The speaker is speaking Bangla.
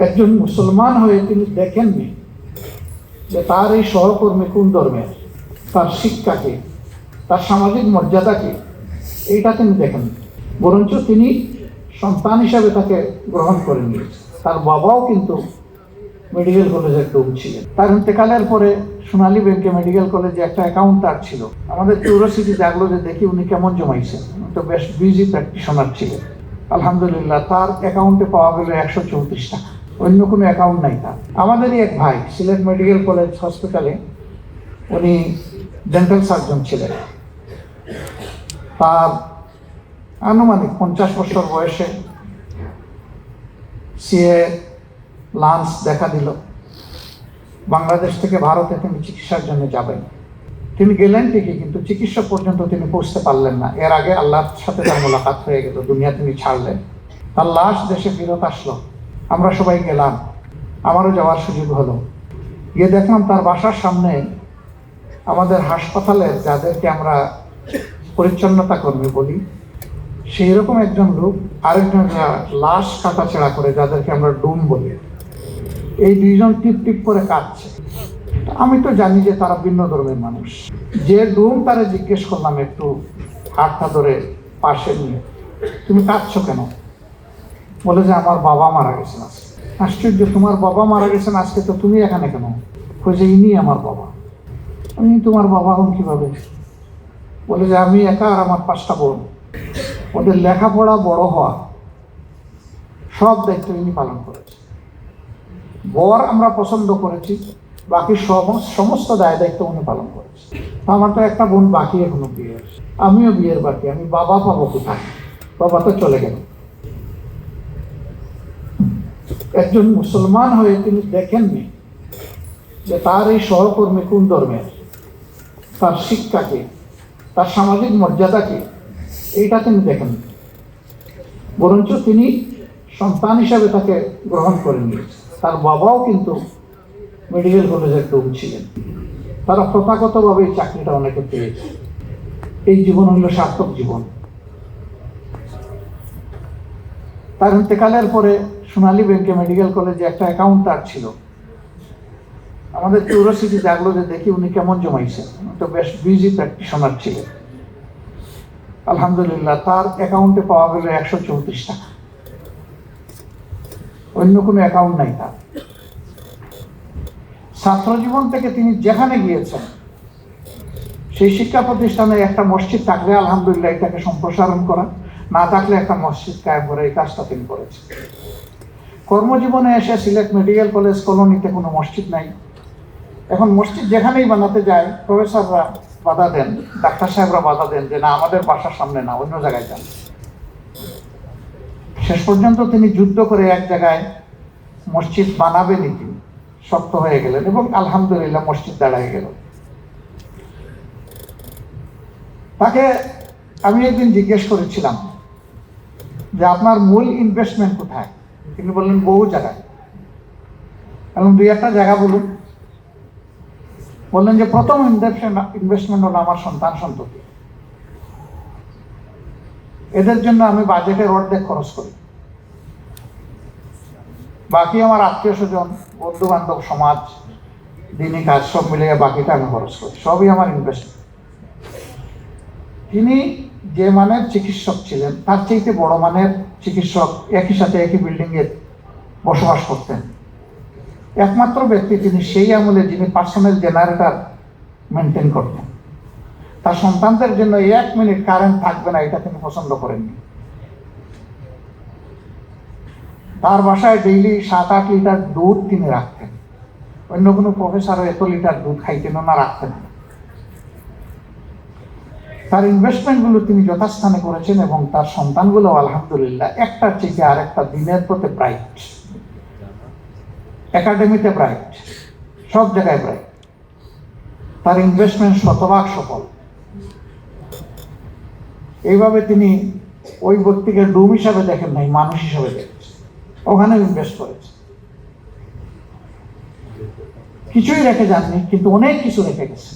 একজন মুসলমান হয়ে তিনি দেখেননি যে তার এই সহকর্মী কোন ধর্মের? তার শিক্ষাকে তার সামাজিক মর্যাদাকে এইটা তিনি দেখেন বরঞ্চ তিনি সন্তান হিসাবে তাকে গ্রহণ করে নিয়েছেন তার বাবাও কিন্তু মেডিকেল কলেজের ডুব ছিলেন। তার ইন্তেকালের পরে সোনালী ব্যাংকে মেডিকেল কলেজে একটা অ্যাকাউন্ট তার ছিল। আমাদের কিউরিয়াসিটি জাগলো যে দেখি উনি কেমন জমাইছেন। তো বেশ বিজি প্র্যাকটিশনার ছিলেন। আলহামদুলিল্লাহ, তার অ্যাকাউন্টে পাওয়া গেল একশো চৌত্রিশ টাকা। অন্য কোনো অ্যাকাউন্ট নাই তার। আমাদেরই এক ভাই, সিলেট মেডিকেল কলেজ হসপিটালে উনি ডেন্টাল সার্জন ছিলেন। তার আনুমানিক পঞ্চাশ বছর বয়সে সিএ লাঞ্চ দেখা দিল। বাংলাদেশ থেকে ভারতে তিনি চিকিৎসার জন্য যাবেন। তিনি গেলেন ঠিকই, কিন্তু চিকিৎসা পর্যন্ত তিনি পৌঁছতে পারলেন না। এর আগে আল্লাহর সাথে তার মোলাকাত হয়ে গেল, দুনিয়া তিনি ছাড়লেন। তার লাশ দেশে ফেরত আসলো। আমরা সবাই গেলাম। আমারও যাওয়ার সুযোগ হলো। গিয়ে দেখলাম তার বাসার সামনে আমাদের হাসপাতালে যাদেরকে আমরা পরিচ্ছন্নতা কর্মী বলি সেই রকম একজন লোক আরেকজন লাশ কাটাছেড়া করে যাদেরকে আমরা ডুম বলি। এই দুইজন টিপ টিপ করে কাঁদছে। আমি তো জানি যে তারা ভিন্ন ধর্মের মানুষ। যে ডুম তারা জিজ্ঞেস করলাম একটু হাতটা ধরে পাশে নিয়ে, তুমি কাঁদছো কেন? বলে যে আমার বাবা মারা গেছেন আজকে। আশ্চর্য, তোমার বাবা মারা গেছেন আজকে, তো তুমি এখানে কেন? কই যে ইনি আমার বাবা। আমি তোমার বাবা হন কীভাবে? বলে যে আমি একা আর আমার পাঁচটা বোন। ওদের লেখাপড়া বড় হওয়া, সব দায়িত্ব ইনি পালন করেছে বর আমরা পছন্দ করেছি, বাকি সম- সমস্ত দায় দায়িত্ব উনি পালন করেছে আমার তো একটা বোন বাকি এখনও বিয়ের আমিও বিয়ের বাকি, আমি বাবা পাবো কোথায়? বাবা তো চলে গেল। একজন মুসলমান হয়ে তিনি দেখেননি যে তার এই সহকর্মী কোন ধর্মের তার শিক্ষাকে তার সামাজিক মর্যাদাকে এইটা তিনি দেখেন বরঞ্চ তিনি সন্তান হিসাবে তাকে গ্রহণ করে নিয়েছেন তার বাবাও কিন্তু মেডিকেল কলেজের ডুব ছিলেন। তারা প্রথাগতভাবে এই চাকরিটা অনেকে পেয়েছে। এই জীবন হলো সার্থক জীবন। তার ইন্তেকালের পরে সোনালী ব্যাংকে মেডিকেল কলেজে একটা অ্যাকাউন্ট তার ছিল। আমাদের কিউরিয়াসিটি জাগলো যে দেখি উনি কেমন জমাইছেন তো বেশ বিজি প্র্যাকটিশনার ছিলেন। আলহামদুলিল্লাহ, তার অ্যাকাউন্টে পাওয়া গেল একশো চৌত্রিশ টাকা। অন্য কোনো অ্যাকাউন্ট নাই তার। ছাত্র জীবন থেকে তিনি যেখানে গিয়েছেন, সেই শিক্ষা প্রতিষ্ঠানে একটা মসজিদ থাকলে আলহামদুলিল্লাহ এটাকে সম্প্রসারণ করা। না থাকলে একটা মসজিদ কায়েম করে, এই কাজটা তিনি করেছেন। কর্মজীবনে এসে সিলেট মেডিকেল কলেজ কলোনিতে কোনো মসজিদ নাই। এখন মসজিদ যেখানেই বানাতে যায়, প্রফেসররা বাধা দেন, ডাক্তার সাহেবরা বাধা দেন যে, না, আমাদের বাসার সামনে না, অন্য জায়গায় যান। শেষ পর্যন্ত তিনি যুদ্ধ করে এক জায়গায় মসজিদ বানাবেনই তিনি। শক্ত হয়ে গেলেন এবং আলহামদুলিল্লাহ মসজিদ দাঁড়ায় গেল। তাকে আমি একদিন জিজ্ঞেস করেছিলাম যে আপনার মূল ইনভেস্টমেন্ট কোথায়? তিনি বললেন, বহু জায়গায়। এবং দুই একটা জায়গা বলুন। বললেন যে, প্রথম ইনভেস্টমেন্ট ইনভেস্টমেন্ট হলো আমার সন্তান সন্ততি এদের জন্য আমি বাজেটের অর্ধেক খরচ করি। বাকি আমার আত্মীয় স্বজন বন্ধু বান্ধব সমাজ, দিনই কাজ, সব মিলিয়ে বাকিটা আমি খরচ করি। সবই আমার ইনভেস্টমেন্ট তিনি যে মানের চিকিৎসক ছিলেন, তার চাইতে বড় মানের চিকিৎসক একই সাথে একই বিল্ডিংয়ে বসবাস করতেন। একমাত্র ব্যক্তি তিনি সেই আমলে যিনি পার্সোনাল জেনারেটর মেনটেন করতেন। তার সন্তানদের জন্য এক মিনিট কারেন্ট থাকবে না, এটা তিনি পছন্দ করেননি। তার বাসায় ডেইলি সাত আট লিটার দুধ তিনি রাখতেন। অন্য কোনো প্রফেসরও এত লিটার দুধ খাইতেন না রাখতেন। না। তার ইনভেস্টমেন্টগুলো তিনি যথাস্থানে করেছেন এবং তার সন্তানগুলো আলহামদুলিল্লাহ একটার থেকে আর একটা দিনের প্রতি ব্রাইট একাডেমিতে ব্রাইট সব জায়গায় ব্রাইট তার ইনভেস্টমেন্ট শতভাগ সফল। এইভাবে তিনি ওই ব্যক্তিকে ডুম হিসাবে দেখেন নাই, মানুষ হিসাবে দেখেন। ওখানে ইনভেস্ট করেছে। কিছুই রেখে যাননি, কিন্তু অনেক কিছু রেখে গেছে।